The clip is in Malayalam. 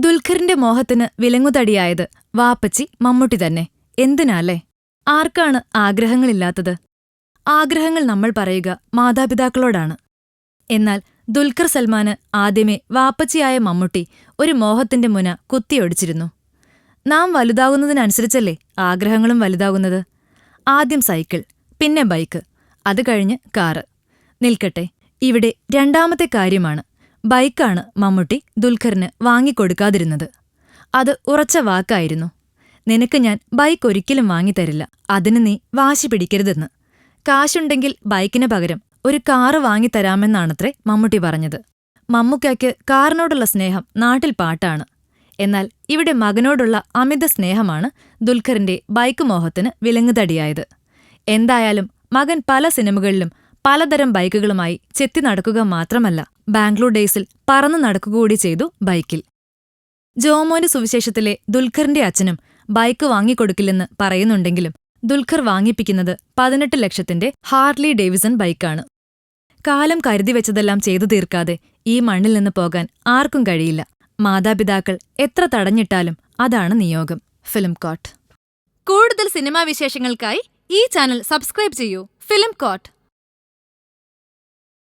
ദുൽഖറിന്റെ മോഹത്തിന് വിലങ്ങുതടിയായത് വാപ്പച്ചി മമ്മൂട്ടി തന്നെ. എന്തിനാല്ലേ? ആർക്കാണ് ആഗ്രഹങ്ങളില്ലാത്തത്? ആഗ്രഹങ്ങൾ നമ്മൾ പറയുക മാതാപിതാക്കളോടാണ്. എന്നാൽ ദുൽഖർ സൽമാന് ആദ്യമേ വാപ്പച്ചിയായ മമ്മൂട്ടി ഒരു മോഹത്തിന്റെ മുന കുത്തിയൊടിച്ചിരുന്നു. നാം വലുതാകുന്നതിനനുസരിച്ചല്ലേ ആഗ്രഹങ്ങളും വലുതാകുന്നത്? ആദ്യം സൈക്കിൾ പിന്നെ ബൈക്ക് അത് കഴിഞ്ഞ് കാറ്. നിൽക്കട്ടെ. ഇവിടെ രണ്ടാമത്തെ കാര്യമാണ്. ബൈക്കാണ് മമ്മൂട്ടി ദുൽഖറിന് വാങ്ങിക്കൊടുക്കാതിരുന്നത്. അത് ഉറച്ച വാക്കായിരുന്നു. നിനക്ക് ഞാൻ ബൈക്ക് ഒരിക്കലും വാങ്ങിത്തരില്ല. അതിന് നീ വാശി പിടിക്കരുതെന്ന്. കാശുണ്ടെങ്കിൽ ബൈക്കിന് പകരം ഒരു കാറ് വാങ്ങിത്തരാമെന്നാണത്രേ മമ്മൂട്ടി പറഞ്ഞത്. മമ്മൂക്കയ്ക്ക് കാറിനോടുള്ള സ്നേഹം നാട്ടിൽ പാട്ടാണ്. എന്നാൽ ഇവിടെ മകനോടുള്ള അമിത സ്നേഹമാണ് ദുൽഖറിന്റെ ബൈക്ക് മോഹത്തിന് വിലങ്ങുതടിയായത്. എന്തായാലും മകൻ പല സിനിമകളിലും പലതരം ബൈക്കുകളുമായി ചെത്തി നടക്കുക മാത്രമല്ല ബാംഗ്ലൂർ ഡേയ്സിൽ പറന്നു നടക്കുകൂടി ചെയ്തു ബൈക്കിൽ. ജോമോന്റെ സുവിശേഷത്തിലെ ദുൽഖറിന്റെ അച്ഛനും ബൈക്ക് വാങ്ങിക്കൊടുക്കില്ലെന്ന് പറയുന്നുണ്ടെങ്കിലും ദുൽഖർ വാങ്ങിപ്പിക്കുന്നത് പതിനെട്ട് ലക്ഷത്തിന്റെ ഹാർലി ഡേവിസൺ ബൈക്കാണ്. കാലം കരുതി വെച്ചതെല്ലാം ചെയ്തു തീർക്കാതെ ഈ മണ്ണിൽ നിന്ന് പോകാൻ ആർക്കും കഴിയില്ല. മാതാപിതാക്കൾ എത്ര തടഞ്ഞിട്ടാലും അതാണ് നിയോഗം. Film coat. കൂടുതൽ സിനിമാ വിശേഷങ്ങൾക്കായി ഈ ചാനൽ സബ്സ്ക്രൈബ് ചെയ്യൂ. Film court.